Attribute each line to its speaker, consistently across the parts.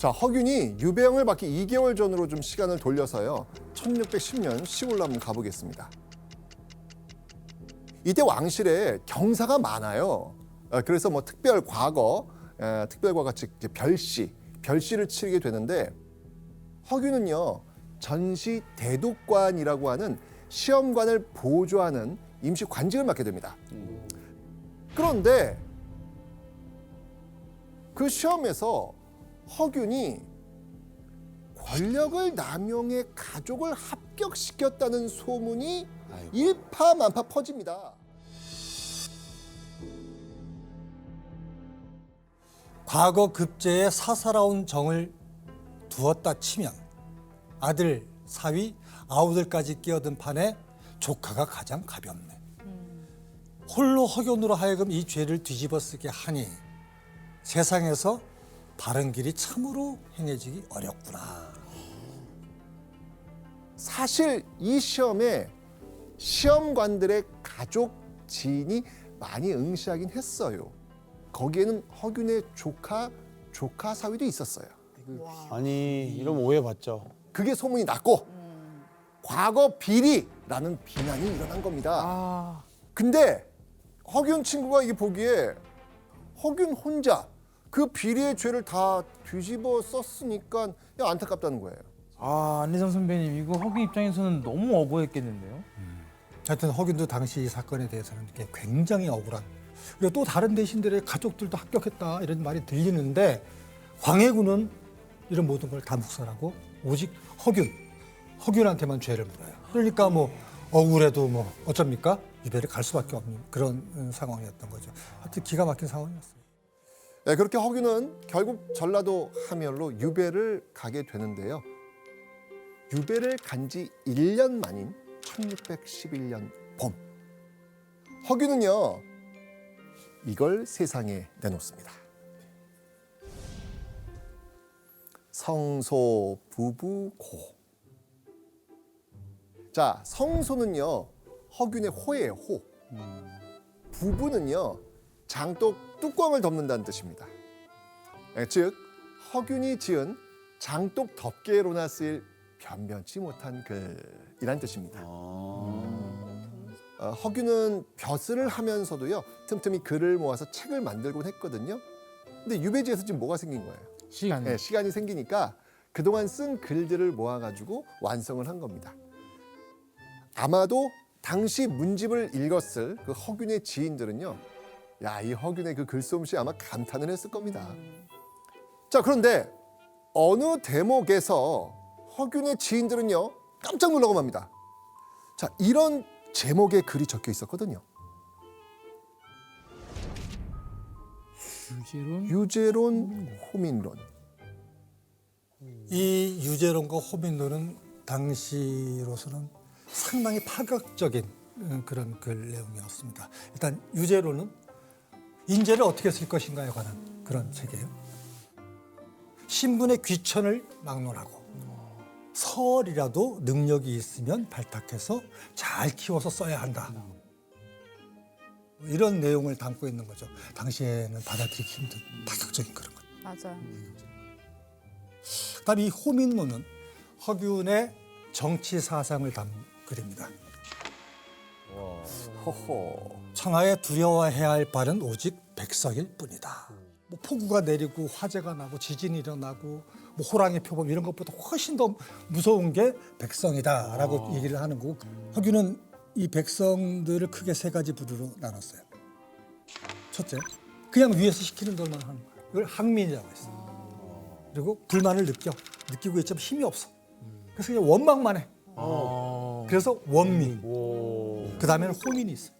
Speaker 1: 자, 허균이 유배형을 받기 2개월 전으로 좀 시간을 돌려서요. 1610년 시골로 한번 가보겠습니다. 이때 왕실에 경사가 많아요. 어, 그래서 뭐 특별 과거, 에, 특별 과거 즉 이제 별시, 별시를 치르게 되는데 허균은요 전시 대독관이라고 하는 시험관을 보조하는 임시 관직을 맡게 됩니다. 그런데 그 시험에서 허균이 권력을 남용해 가족을 합격시켰다는 소문이 일파만파 퍼집니다.
Speaker 2: 과거 급제에 사사로운 정을 두었다 치면 아들 사위 아우들까지 끼어든 판에 조카가 가장 가볍네. 홀로 허견으로 하여금 이 죄를 뒤집어 쓰게 하니 세상에서 바른 길이 참으로 행해지기 어렵구나.
Speaker 1: 사실 이 시험에 시험관들의 가족 지인이 많이 응시하긴 했어요. 거기에는 허균의 조카, 조카 사위도 있었어요.
Speaker 3: 아니 이러면 오해받죠.
Speaker 1: 그게 소문이 났고 과거 비리라는 비난이 일어난 겁니다. 근데 허균 친구가 이게 보기에 허균 혼자 그 비리의 죄를 다 뒤집어 썼으니까 야, 안타깝다는 거예요.
Speaker 4: 아 안리상 선배님 이거 허균 입장에서는 너무 억울했겠는데요.
Speaker 2: 하여튼 허균도 당시 이 사건에 대해서는 이게 굉장히 억울한. 그리고 또 다른 대신들의 가족들도 합격했다 이런 말이 들리는데 광해군은 이런 모든 걸 다 묵살하고 오직 허균, 허균한테만 죄를 물어요. 그러니까 뭐 억울해도 뭐 어쩝니까? 유배를 갈 수밖에 없는 그런 음, 상황이었던 거죠. 하여튼 기가 막힌 상황이었어요.
Speaker 1: 네, 그렇게 허균은 결국 전라도 함열로 유배를 가게 되는데요. 유배를 간 지 1년 만인 1611년 봄. 허균은요, 이걸 세상에 내놓습니다. 성소 부부 고. 자, 성소는요, 허균의 호예요, 호. 부부는요, 장독 뚜껑을 덮는다는 뜻입니다. 예, 즉 허균이 지은 장독 덮개로나 쓰일 변변치 못한 글이란 뜻입니다. 어, 허균은 벼슬을 하면서도요 틈틈이 글을 모아서 책을 만들곤 했거든요. 근데 유배지에서 지금 뭐가 생긴 거예요?
Speaker 4: 시간.
Speaker 1: 예, 시간이 생기니까 그동안 쓴 글들을 모아가지고 완성을 한 겁니다. 아마도 당시 문집을 읽었을 그 허균의 지인들은요, 야, 이 허균의 그 글솜씨 아마 감탄을 했을 겁니다. 자, 그런데 어느 대목에서 허균의 지인들은요, 깜짝 놀라고 맙니다. 자, 이런 제목의 글이 적혀 있었거든요.
Speaker 4: 유재론.
Speaker 1: 유재론, 호민론.
Speaker 2: 이 유재론과 호민론은 당시로서는 상당히 파격적인 음, 그런 글 내용이었습니다. 일단 유재론은 인재를 어떻게 쓸 것인가에 관한 그런 책이에요. 신분의 귀천을 막론하고 설이라도 능력이 있으면 발탁해서 잘 키워서 써야 한다. 이런 내용을 담고 있는 거죠. 당시에는 받아들이기 힘든 파격적인 그런 것.
Speaker 5: 맞아요.
Speaker 2: 그다음 이 호민론은 허균의 정치 사상을 담은 글입니다.
Speaker 1: 허허.
Speaker 2: 청하에 두려워해야 할 바는 오직 백성일 뿐이다. 뭐 폭우가 내리고 화재가 나고 지진이 일어나고 뭐 호랑이 표범 이런 것보다 훨씬 더 무서운 게 백성이다라고 얘기를 하는 거고 허균은 이 백성들을 크게 세 가지 부류로 나눴어요. 첫째, 그냥 위에서 시키는 대로만 하는 거예요. 이걸 항민이라고 했어요. 그리고 불만을 느껴 느끼고 있지만 힘이 없어. 그래서 그냥 원망만 해.
Speaker 4: 아.
Speaker 2: 그래서 원민.
Speaker 3: 오.
Speaker 2: 그 다음에는 호민이 있어.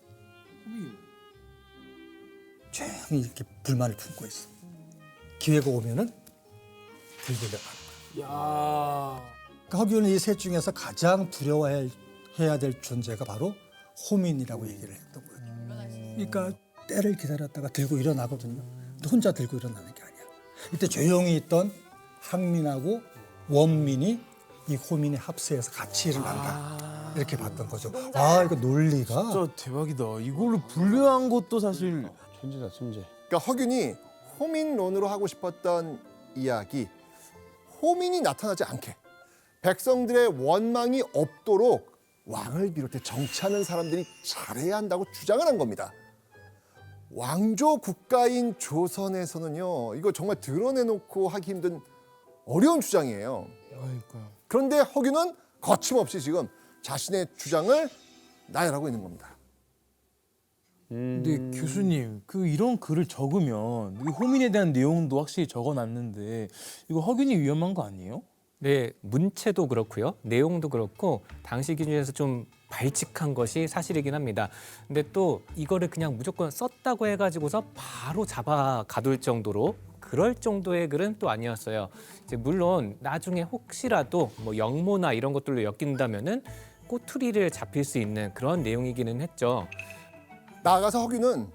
Speaker 2: 조용히 이렇게 불만을 품고 있어. 기회가 오면은 들들려가는 거야.
Speaker 4: 야.
Speaker 2: 그러니까 허균은 이 셋 중에서 가장 두려워해야 해야 될 존재가 바로 호민이라고 얘기를 했던 거예요. 그러니까 때를 기다렸다가 들고 일어나거든요. 근데 혼자 들고 일어나는 게 아니야. 이때 조용히 있던 항민하고 원민이 이 호민의 합세해서 같이 일어난다. 이렇게 봤던 거죠. 아, 이거 논리가
Speaker 4: 진짜 대박이다. 이걸로 분류한 것도 사실
Speaker 3: 천재다 천재.
Speaker 1: 그러니까 허균이 호민론으로 하고 싶었던 이야기 호민이 나타나지 않게 백성들의 원망이 없도록 왕을 비롯해 정치하는 사람들이 잘해야 한다고 주장을 한 겁니다. 왕조 국가인 조선에서는요, 이거 정말 드러내놓고 하기 힘든 어려운 주장이에요.
Speaker 4: 그러니까요.
Speaker 1: 그런데 허균은 거침없이 지금 자신의 주장을 나열하고 있는 겁니다.
Speaker 4: 근데
Speaker 3: 음.
Speaker 4: 교수님 그 이런 글을 적으면 이 호민에 대한 내용도 확실히 적어놨는데 이거 허균이 위험한 거 아니에요?
Speaker 5: 네, 문체도 그렇고요. 내용도 그렇고 당시 기준에서 좀 발칙한 것이 사실이긴 합니다. 근데 또 이거를 그냥 무조건 썼다고 해가지고서 바로 잡아 가둘 정도로 그럴 정도의 글은 또 아니었어요. 이제 물론 나중에 혹시라도 뭐 영모나 이런 것들로 엮인다면은 꼬투리를 잡힐 수 있는 그런 내용이기는 했죠.
Speaker 1: 나아가서 허균은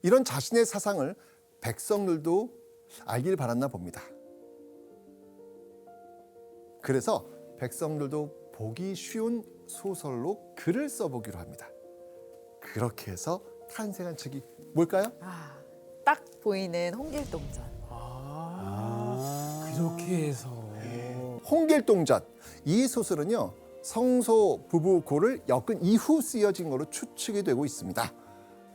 Speaker 1: 이런 자신의 사상을 백성들도 알길 바랐나 봅니다. 그래서 백성들도 보기 쉬운 소설로 글을 써보기로 합니다. 그렇게 해서 탄생한 책이 뭘까요?
Speaker 6: 아, 딱 보이는 홍길동전.
Speaker 4: 그렇게 해서
Speaker 1: 홍길동전 이 소설은요 성소 부부 고를 엮은 이후 쓰여진 것으로 추측이 되고 있습니다.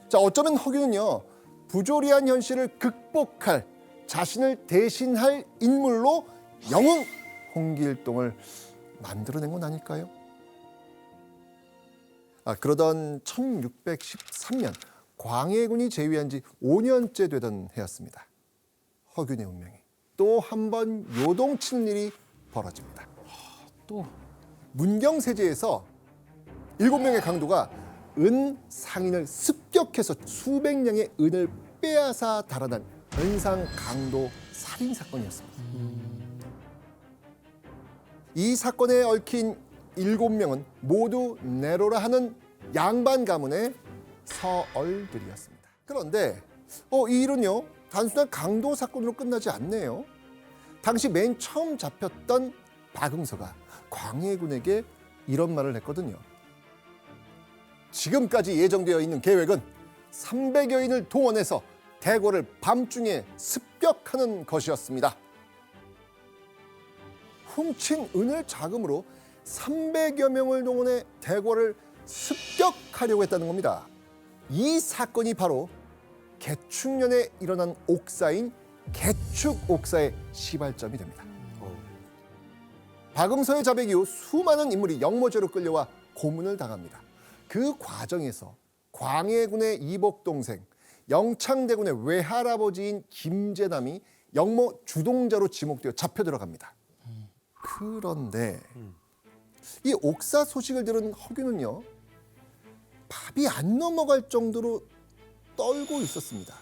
Speaker 1: 자 어쩌면 허균은요 부조리한 현실을 극복할 자신을 대신할 인물로 영웅 홍길동을 만들어낸 건 아닐까요? 아, 그러던 1613년 광해군이 제위한 지 5년째 되던 해였습니다. 허균의 운명이 또 한 번 요동치는 일이 벌어집니다.
Speaker 4: 또
Speaker 1: 문경세제에서 일곱 명의 강도가 은 상인을 습격해서 수백 냥의 은을 빼앗아 달아난 은상 강도 살인 사건이었습니다. 이 사건에 얽힌 일곱 명은 모두 네로라 하는 양반 가문의 서얼들이었습니다. 그런데 어, 이 일은요 단순한 강도 사건으로 끝나지 않네요. 당시 맨 처음 잡혔던 박응서가 광해군에게 이런 말을 했거든요. 지금까지 예정되어 있는 계획은 300여인을 동원해서 대궐을 밤중에 습격하는 것이었습니다. 훔친 은을 자금으로 300여 명을 동원해 대궐을 습격하려고 했다는 겁니다. 이 사건이 바로 개축년에 일어난 옥사인 개축 옥사의 시발점이 됩니다. 박음서의 자백 이후 수많은 인물이 영모죄로 끌려와 고문을 당합니다. 그 과정에서 광해군의 이복 동생, 영창대군의 외할아버지인 김재남이 영모 주동자로 지목되어 잡혀 들어갑니다. 그런데 이 옥사 소식을 들은 허균은요 밥이 안 넘어갈 정도로 떨고 있었습니다.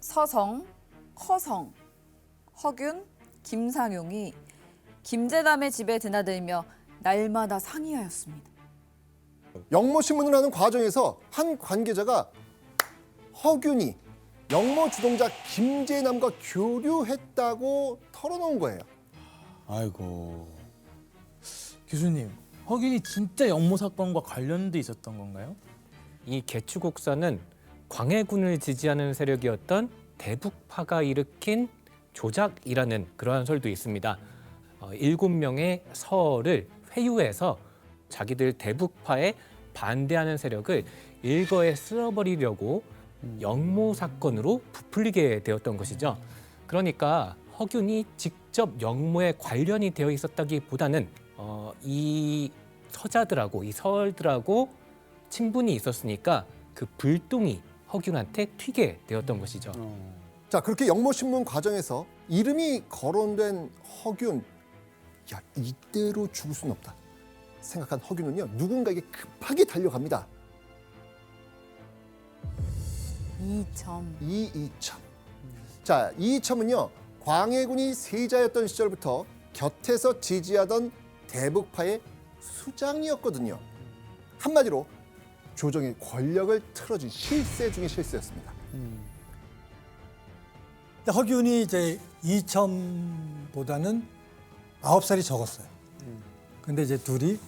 Speaker 6: 서성, 허성, 허균, 김상용이 김재남의 집에 드나들며 날마다 상의하였습니다.
Speaker 1: 영모 신문을 하는 과정에서 한 관계자가 허균이 영모 주동자 김재남과 교류했다고 털어놓은 거예요.
Speaker 3: 아이고.
Speaker 4: 교수님 허균이 진짜 영모 사건과 관련돼 있었던 건가요?
Speaker 5: 이 개축옥사는 광해군을 지지하는 세력이었던 대북파가 일으킨 조작이라는 그러한 설도 있습니다. 어, 일곱 명의 서를 회유해서 자기들 대북파에 반대하는 세력을 일거에 쓸어버리려고 영모 사건으로 부풀리게 되었던 것이죠. 그러니까 허균이 직접 영모에 관련이 되어 있었다기보다는 어, 이 서자들하고 이 서얼들하고 친분이 있었으니까 그 불똥이 허균한테 튀게 되었던 것이죠.
Speaker 1: 자 그렇게 영모 신문 과정에서 이름이 거론된 허균, 야 이대로 죽을 수는 없다 생각한 허균은요 누군가에게 급하게 달려갑니다.
Speaker 6: 이점
Speaker 1: 이이첨. 자, 이이첨은요. 광해군이 세자였던 시절부터 곁에서 지지하던 대북파의 수장이었거든요. 한마디로 조정의 권력을 틀어준 실세 중의 실세였습니다.
Speaker 2: 근데 허균이 이제 이첨보다는 아홉 살이 적었어요. 근데 이제 둘이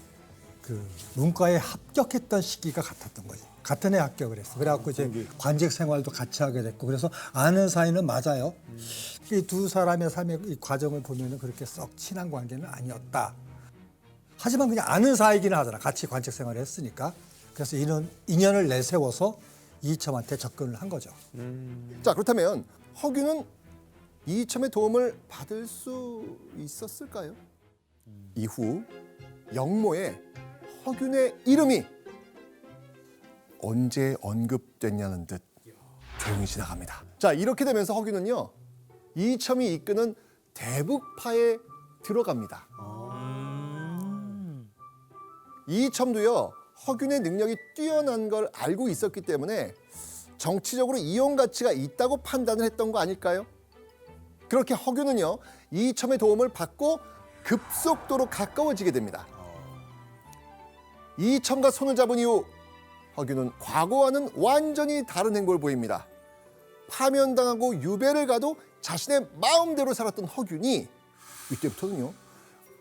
Speaker 2: 그 문과에 합격했던 시기가 같았던 거지. 같은 해 합격을 했어. 그래갖고 이제 관직 생활도 같이 하게 됐고 그래서 아는 사이는 맞아요. 이 두 사람의 삶의 이 과정을 보면은 그렇게 썩 친한 관계는 아니었다. 하지만 그냥 아는 사이기는 하잖아. 같이 관직 생활을 했으니까. 그래서 이는 인연을 내세워서 이첨한테 접근을 한 거죠.
Speaker 1: 자 그렇다면 허균은 이첨의 도움을 받을 수 있었을까요? 이후 영모에 허균의 이름이 언제 언급됐냐는 듯 조용히 지나갑니다. 자 이렇게 되면서 허균은요 이첨이 이끄는 대북파에 들어갑니다. 이첨도요 허균의 능력이 뛰어난 걸 알고 있었기 때문에 정치적으로 이용 가치가 있다고 판단을 했던 거 아닐까요? 그렇게 허균은요 이첨의 도움을 받고 급속도로 가까워지게 됩니다. 이첨과 손을 잡은 이후 허균은 과거와는 완전히 다른 행보를 보입니다. 파면당하고 유배를 가도 자신의 마음대로 살았던 허균이 이때부터는요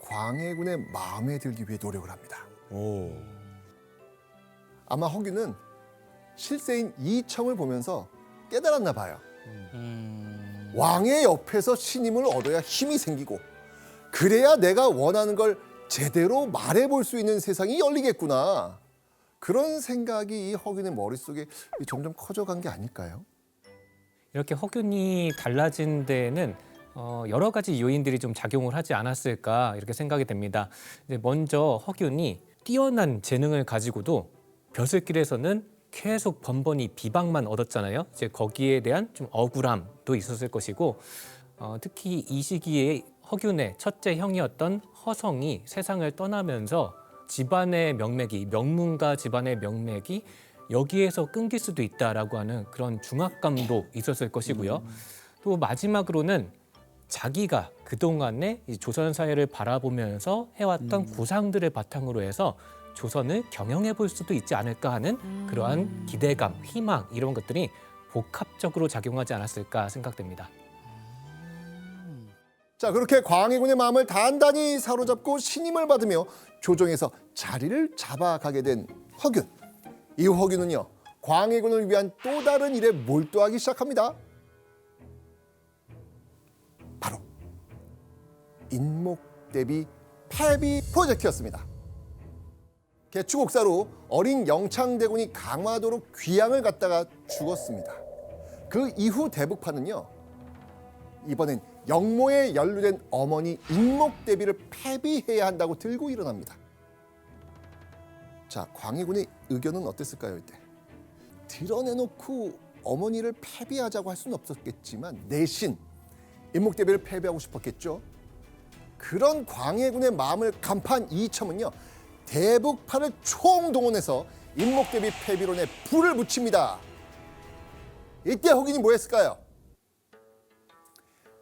Speaker 1: 광해군의 마음에 들기 위해 노력을 합니다.
Speaker 3: 오.
Speaker 1: 아마 허균은 실세인 이첨을 보면서 깨달았나 봐요. 왕의 옆에서 신임을 얻어야 힘이 생기고 그래야 내가 원하는 걸 제대로 말해볼 수 있는 세상이 열리겠구나. 그런 생각이 이 허균의 머릿속에 점점 커져간 게 아닐까요?
Speaker 5: 이렇게 허균이 달라진 데에는 어, 여러 가지 요인들이 좀 작용을 하지 않았을까 이렇게 생각이 됩니다. 이제 먼저 허균이 뛰어난 재능을 가지고도 벼슬길에서는 계속 번번이 비방만 얻었잖아요. 이제 거기에 대한 좀 억울함도 있었을 것이고 어, 특히 이 시기에 허균의 첫째 형이었던 허성이 세상을 떠나면서 집안의 명맥이 명문가 집안의 명맥이 여기에서 끊길 수도 있다라고 하는 그런 중압감도 있었을 것이고요. 또 마지막으로는 자기가 그동안에 이 조선 사회를 바라보면서 해왔던 구상들을 바탕으로 해서 조선을 경영해 볼 수도 있지 않을까 하는 그러한 기대감, 희망 이런 것들이 복합적으로 작용하지 않았을까 생각됩니다.
Speaker 1: 자 그렇게 광해군의 마음을 단단히 사로잡고 신임을 받으며 조정에서 자리를 잡아가게 된 허균. 이 허균은요 광해군을 위한 또 다른 일에 몰두하기 시작합니다. 인목 대비 폐비 프로젝트였습니다. 개축옥사로 어린 영창대군이 강화도로 귀양을 갔다가 죽었습니다. 그 이후 대북파는요 이번엔 영모에 연루된 어머니 인목 대비를 폐비해야 한다고 들고 일어납니다. 자, 광해군의 의견은 어땠을까요, 이때? 드러내놓고 어머니를 폐비하자고 할 수는 없었겠지만 내신 인목대비를 폐비하고 싶었겠죠. 그런 광해군의 마음을 간파한 이첨은요 대북파를 총동원해서 인목대비 폐비론에 불을 붙입니다. 이때 허균이 뭐 했을까요?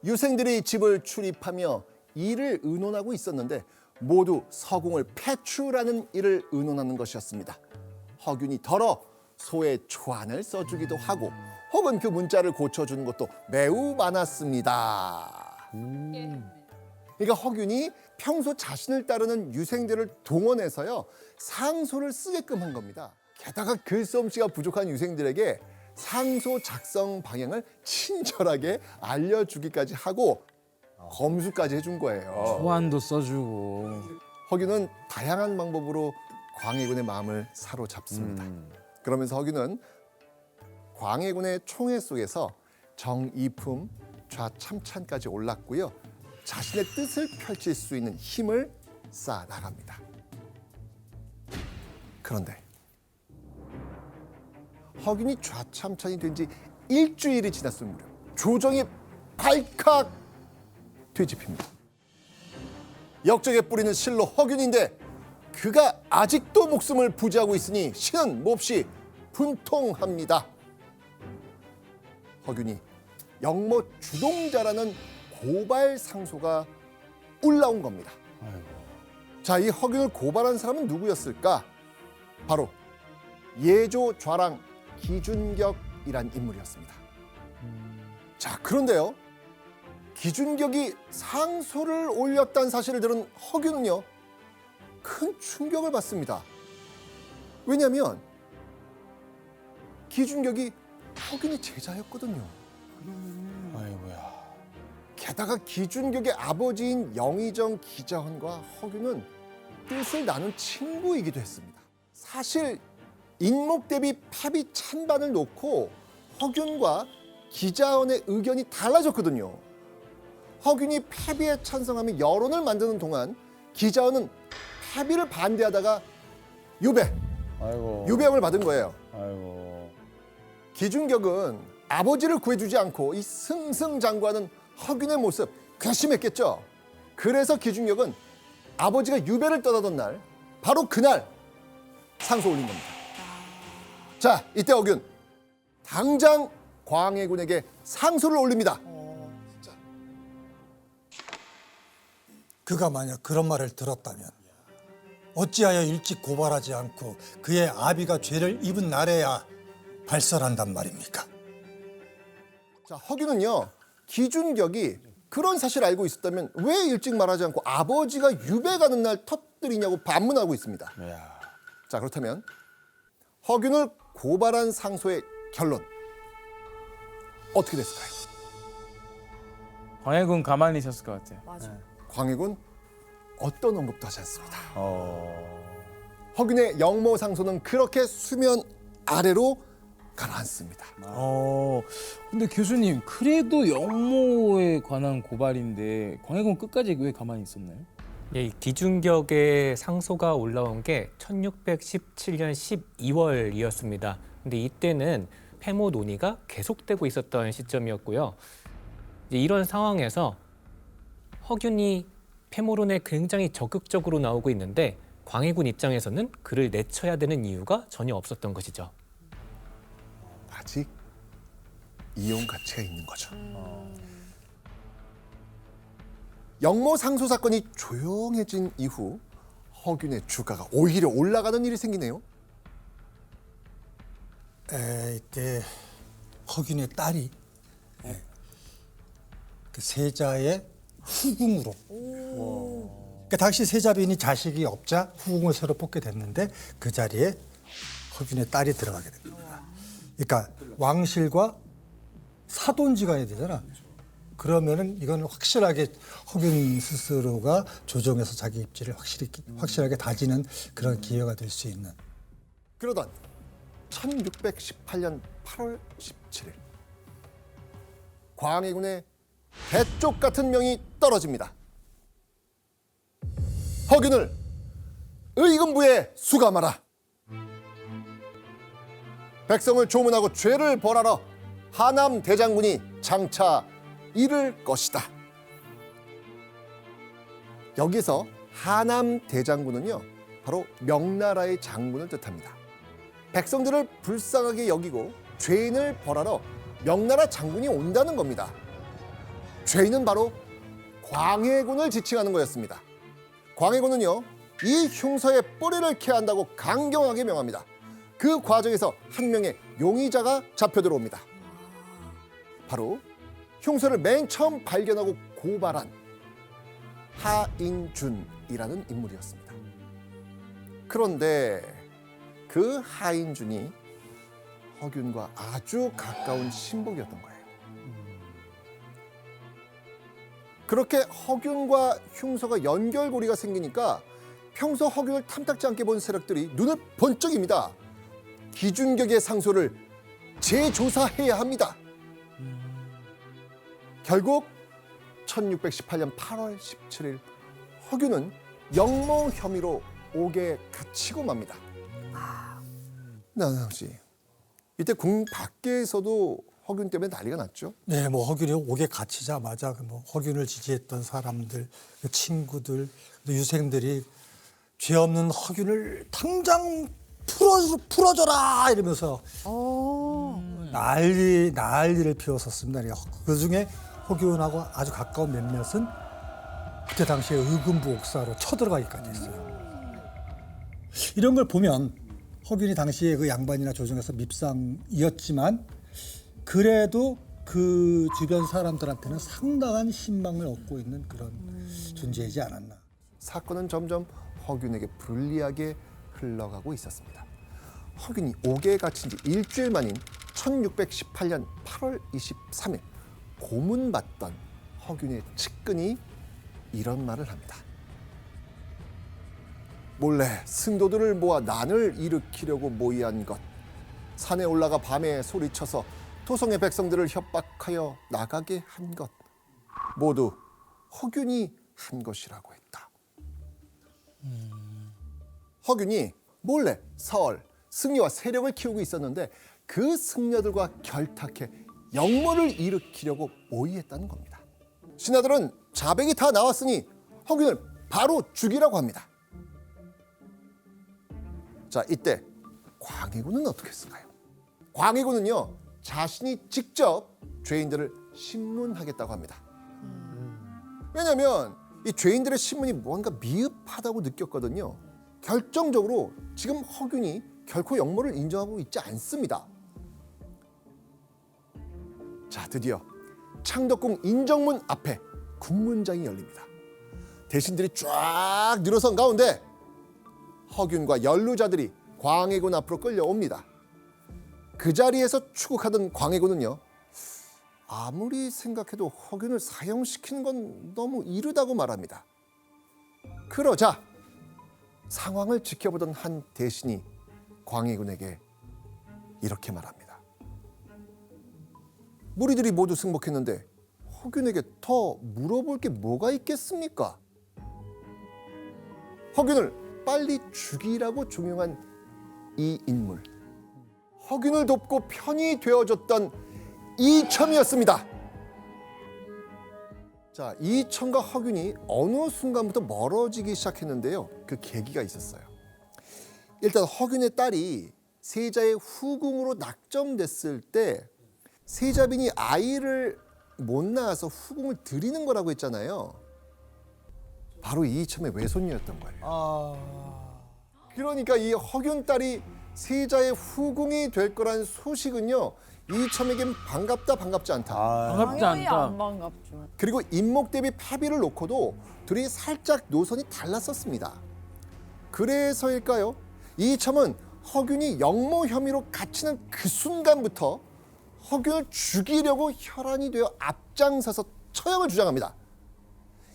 Speaker 1: 유생들이 집을 출입하며 일을 의논하고 있었는데 모두 서궁을 폐출하는 일을 의논하는 것이었습니다. 허균이 덜어 소의 초안을 써주기도 하고 혹은 그 문자를 고쳐주는 것도 매우 많았습니다. 그러니까 허균이 평소 자신을 따르는 유생들을 동원해서요 상소를 쓰게끔 한 겁니다. 게다가 글솜씨가 부족한 유생들에게 상소 작성 방향을 친절하게 알려주기까지 하고 검수까지 해준 거예요.
Speaker 3: 호환도 써주고.
Speaker 1: 허균은 다양한 방법으로 광해군의 마음을 사로잡습니다. 그러면서 허균은 광해군의 총애 속에서 정이품 좌참찬까지 올랐고요. 자신의 뜻을 펼칠 수 있는 힘을 쌓아 나갑니다. 그런데 허균이 좌참찬이 된 지 일주일이 지났을 무렵 조정이 발칵 뒤집힙니다. 역적에 뿌리는 실로 허균인데 그가 아직도 목숨을 부지하고 있으니 신은 몹시 분통합니다. 허균이 영모 주동자라는 고발 상소가 올라온 겁니다. 자, 이 허균을 고발한 사람은 누구였을까? 바로 예조 좌랑 기준격이란 인물이었습니다. 자, 그런데요. 기준격이 상소를 올렸다는 사실을 들은 허균은요. 큰 충격을 받습니다. 왜냐하면 기준격이 허균의 제자였거든요.
Speaker 3: 아이고야.
Speaker 1: 게다가 기준격의 아버지인 영의정 기자헌과 허균은 뜻을 나눈 친구이기도 했습니다. 사실 인목 대비 패비 찬반을 놓고 허균과 기자헌의 의견이 달라졌거든요. 허균이 패비에 찬성하며 여론을 만드는 동안 기자헌은 패비를 반대하다가 유배,
Speaker 3: 아이고.
Speaker 1: 유배형을 받은 거예요.
Speaker 3: 아이고.
Speaker 1: 기준격은 아버지를 구해주지 않고 이 승승장구하는 허균의 모습 괘씸했겠죠. 그래서 기준격은 아버지가 유배를 떠나던 날 바로 그날 상소 올린 겁니다. 자 이때 허균 당장 광해군에게 상소를 올립니다.
Speaker 2: 그가 만약 그런 말을 들었다면 어찌하여 일찍 고발하지 않고 그의 아비가 죄를 입은 날에야 발설한단 말입니까?
Speaker 1: 자 허균은요 기준격이 그런 사실을 알고 있었다면 왜 일찍 말하지 않고 아버지가 유배 가는 날 터뜨리냐고 반문하고 있습니다.
Speaker 3: 야.
Speaker 1: 자 그렇다면 허균을 고발한 상소의 결론 어떻게 됐을까요?
Speaker 4: 광해군 가만히 있었을 것 같아요.
Speaker 6: 맞아.
Speaker 1: 광해군 어떤 언급도 하지 않습니다.
Speaker 3: 어.
Speaker 1: 허균의 영모 상소는 그렇게 수면 아래로 가라앉습니다.
Speaker 4: 어, 근데 교수님 그래도 영모에 관한 고발인데 광해군 끝까지 왜 가만히 있었나요?
Speaker 5: 예, 이 기준격의 상소가 올라온 게 1617년 12월이었습니다. 근데 이때는 폐모 논의가 계속되고 있었던 시점이었고요. 이제 이런 상황에서 허균이 폐모론에 굉장히 적극적으로 나오고 있는데 광해군 입장에서는 그를 내쳐야 되는 이유가 전혀 없었던 것이죠.
Speaker 1: 아직 이용 가치가 있는 거죠. 영모 상소 사건이 조용해진 이후 허균의 주가가 오히려 올라가는 일이 생기네요.
Speaker 2: 에, 이때 허균의 딸이 예, 그 세자의 후궁으로 그러니까 당시 세자빈이 자식이 없자 후궁을 새로 뽑게 됐는데 그 자리에 허균의 딸이 들어가게 된 겁니다. 그러니까 왕실과 사돈지간이 되잖아. 그러면은 이건 확실하게 허균 스스로가 조정해서 자기 입지를 확실히 확실하게 다지는 그런 기회가 될 수 있는
Speaker 1: 그러던 1618년 8월 17일 광해군의 대쪽 같은 명이 떨어집니다. 허균을 의금부에 수감하라. 백성을 조문하고 죄를 벌하러 하남 대장군이 장차 이를 것이다. 여기서 하남 대장군은요 바로 명나라의 장군을 뜻합니다. 백성들을 불쌍하게 여기고 죄인을 벌하러 명나라 장군이 온다는 겁니다. 죄인은 바로 광해군을 지칭하는 거였습니다. 광해군은요 이 흉서의 뿌리를 캐야 한다고 강경하게 명합니다. 그 과정에서 한 명의 용의자가 잡혀 들어옵니다. 바로 흉서를 맨 처음 발견하고 고발한 하인준이라는 인물이었습니다. 그런데 그 하인준이 허균과 아주 가까운 신복이었던 거예요. 그렇게 허균과 흉서가 연결고리가 생기니까 평소 허균을 탐탁지 않게 본 세력들이 눈을 번쩍입니다. 기준격의 상소를 재조사해야 합니다. 결국 1618년 8월 17일 허균은 영모 혐의로 옥에 갇히고 맙니다. 나나영 씨, 이때 궁 밖에서도 허균 때문에 난리가 났죠.
Speaker 2: 네, 뭐 허균이 옥에 갇히자마자 그뭐 허균을 지지했던 사람들, 그 친구들, 또 유생들이 죄 없는 허균을 당장 풀어 풀어줘라 이러면서 난리 난리를 피웠었습니다. 그 중에 허균하고 아주 가까운 몇몇은 그때 당시에 의금부 옥사로 쳐들어가기까지 했어요. 이런 걸 보면 허균이 당시에 그 양반이나 조정에서 밉상이었지만 그래도 그 주변 사람들한테는 상당한 신망을 얻고 있는 그런 존재이지 않았나.
Speaker 1: 사건은 점점 허균에게 불리하게 흘러가고 있었습니다. 허균이 옥에 갇힌 지 일주일 만인 1618년 8월 23일 고문받던 허균의 측근이 이런 말을 합니다. 몰래 승도들을 모아 난을 일으키려고 모의한 것. 산에 올라가 밤에 소리쳐서 토성의 백성들을 협박하여 나가게 한 것. 모두 허균이 한 것이라고 했다. 허균이 몰래 서울 승려와 세력을 키우고 있었는데 그 승려들과 결탁해 영모를 일으키려고 모의했다는 겁니다. 신하들은 자백이 다 나왔으니 허균을 바로 죽이라고 합니다. 자, 이때 광해군은 어떻게 했을까요? 광해군은요 자신이 직접 죄인들을 신문하겠다고 합니다. 왜냐하면 이 죄인들의 신문이 뭔가 미흡하다고 느꼈거든요. 결정적으로 지금 허균이 결코 역모를 인정하고 있지 않습니다. 자, 드디어 창덕궁 인정문 앞에 군문장이 열립니다. 대신들이 쫙 늘어선 가운데 허균과 연루자들이 광해군 앞으로 끌려옵니다. 그 자리에서 추국하던 광해군은요. 아무리 생각해도 허균을 사형시키는 건 너무 이르다고 말합니다. 그러자 상황을 지켜보던 한 대신이 광해군에게 이렇게 말합니다. 무리들이 모두 승복했는데 허균에게 더 물어볼 게 뭐가 있겠습니까? 허균을 빨리 죽이라고 종용한 이 인물. 허균을 돕고 편이 되어줬던 이첨이었습니다. 자, 이첨과 허균이 어느 순간부터 멀어지기 시작했는데요. 그 계기가 있었어요. 일단 허균의 딸이 세자의 후궁으로 낙점됐을 때 세자빈이 아이를 못 낳아서 후궁을 드리는 거라고 했잖아요. 바로 이첨의 외손녀였던 거예요.
Speaker 2: 아,
Speaker 1: 그러니까 이 허균 딸이 세자의 후궁이 될 거란 소식은요 이첨에겐 반갑다 반갑지 않다.
Speaker 3: 아,
Speaker 4: 반갑지
Speaker 6: 당연히
Speaker 4: 않다.
Speaker 6: 안 반갑죠.
Speaker 1: 그리고 인목 대비 패비를 놓고도 둘이 살짝 노선이 달랐었습니다. 그래서일까요? 이첨은 허균이 영모 혐의로 갇히는 그 순간부터 허균을 죽이려고 혈안이 되어 앞장서서 처형을 주장합니다.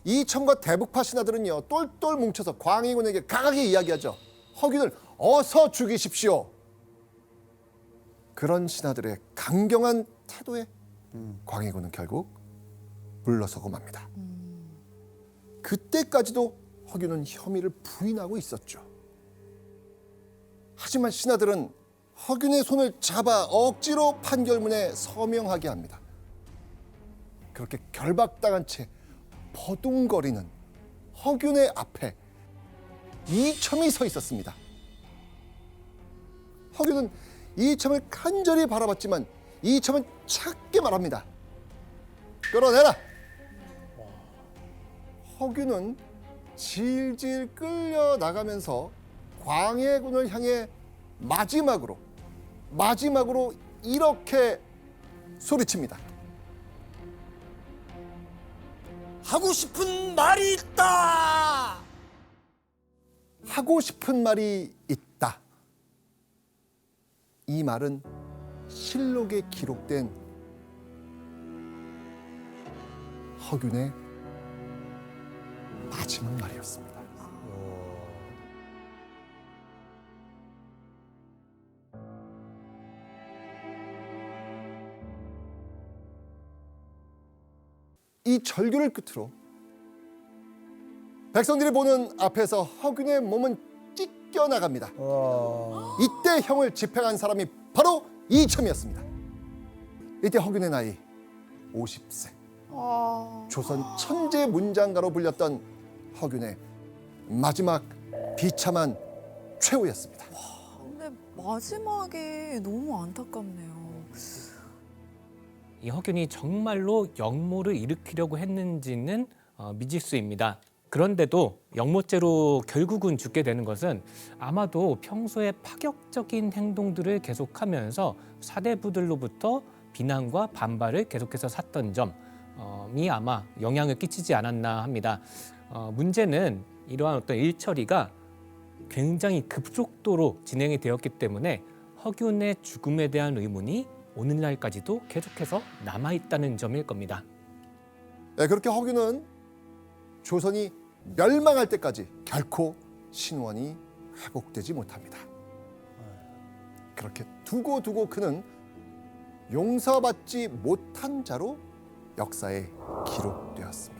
Speaker 1: 이첨과 대북파 신하들은요 똘똘 뭉쳐서 광해군에게 강하게 이야기하죠. 허균을 어서 죽이십시오. 그런 신하들의 강경한 태도에 광해군은 결국 물러서고 맙니다. 그때까지도 허균은 혐의를 부인하고 있었죠. 하지만 신하들은 허균의 손을 잡아 억지로 판결문에 서명하게 합니다. 그렇게 결박당한 채 버둥거리는 허균의 앞에 이첨이 서 있었습니다. 허균은 이첨을 간절히 바라봤지만 이첨은 작게 말합니다. 끌어내라. 허균은 질질 끌려 나가면서 광해군을 향해 마지막으로 마지막으로 이렇게 소리칩니다.
Speaker 2: 하고 싶은 말이 있다.
Speaker 1: 하고 싶은 말이 있다. 이 말은 실록에 기록된 허균의 마지막 말이었습니다. 이 절규를 끝으로 백성들이 보는 앞에서 허균의 몸은 찢겨 나갑니다.
Speaker 3: 와.
Speaker 1: 이때 형을 집행한 사람이 바로 이첨이었습니다. 이때 허균의 나이 50세.
Speaker 6: 아,
Speaker 1: 조선 천재 문장가로 불렸던 허균의 마지막 비참한 최후였습니다.
Speaker 6: 근데 마지막에 너무 안타깝네요.
Speaker 5: 이 허균이 정말로 역모를 일으키려고 했는지는 어, 미지수입니다. 그런데도 역모죄로 결국은 죽게 되는 것은 아마도 평소에 파격적인 행동들을 계속하면서 사대부들로부터 비난과 반발을 계속해서 샀던 점이 아마 영향을 끼치지 않았나 합니다. 어, 문제는 이러한 어떤 일처리가 굉장히 급속도로 진행이 되었기 때문에 허균의 죽음에 대한 의문이 오늘날까지도 계속해서 남아 있다는 점일 겁니다.
Speaker 1: 네, 그렇게 허균은 조선이 멸망할 때까지 결코 신원이 회복되지 못합니다. 그렇게 두고 두고 그는 용서받지 못한 자로 역사에 기록되었습니다.